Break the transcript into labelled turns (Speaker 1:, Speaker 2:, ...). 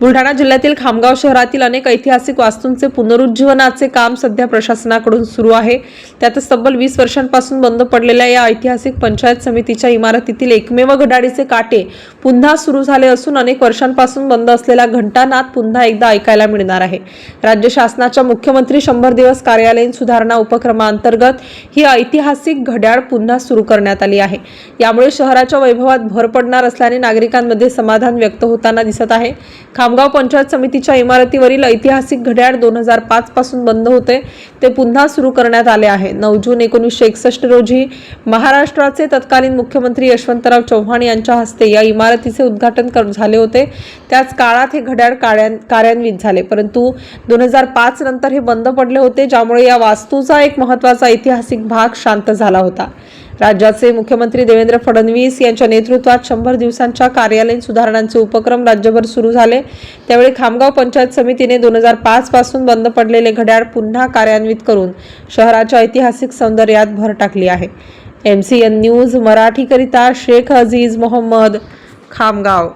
Speaker 1: Buldhana जिल्ह्यातील खामगाव शहरातील अनेक ऐतिहासिक वास्तूंचे पुनरुज्जीवनाचे काम सध्या प्रशासनाकडून सुरू आहे. त्यातच तब्बल वीस वर्षांपासून बंद पडलेल्या या ऐतिहासिक पंचायत समितीच्या इमारतीतील एकमेव घड्याळीचे काटे पुन्हा सुरू झाले असून अनेक वर्षांपासून बंद असलेला घंटानाद पुन्हा एकदा ऐकायला मिळणार आहे. राज्य शासनाच्या मुख्यमंत्री शंभर दिवस कार्यालयीन सुधारणा उपक्रमाअंतर्गत ही ऐतिहासिक घड्याळ पुन्हा सुरू करण्यात आली आहे. यामुळे शहराच्या वैभवात भर पडणार असल्याने नागरिकांमध्ये समाधान व्यक्त होताना दिसत आहे. खामगाव पंचायत समितीच्या इमारतीवरील ऐतिहासिक घड्याळ दोन हजार पाच पासून बंद होते. ते पुन्हा सुरू करण्यात आले आहे. नऊ जून एकोणीसशे एकसष्ट रोजी महाराष्ट्राचे तत्कालीन मुख्यमंत्री यशवंतराव चव्हाण यांच्या हस्ते या इमारतीचे उद्घाटन कर- झाले होते. त्याच काळात हे घड्याळ कार्या कार्यान्वित झाले. परंतु दोन हजार पाच नंतर हे बंद पडले होते ज्यामुळे या वास्तूचा एक महत्त्वाचा ऐतिहासिक भाग शांत झाला होता. राज्याचे मुख्यमंत्री देवेंद्र फडणवीस यांच्या नेतृत्वात शंभर दिवसांच्या कार्यालयीन सुधारणांचे उपक्रम राज्यभर सुरू झाले. त्यावेळी खामगाव पंचायत समितीने दोन हजार पाच पासून बंद पडलेले घड्याळ पुन्हा कार्यान्वित करून शहराच्या ऐतिहासिक सौंदर्यात भर टाकली आहे. एम सी एन न्यूज मराठीकरिता शेख अजीज मोहम्मद खामगाव.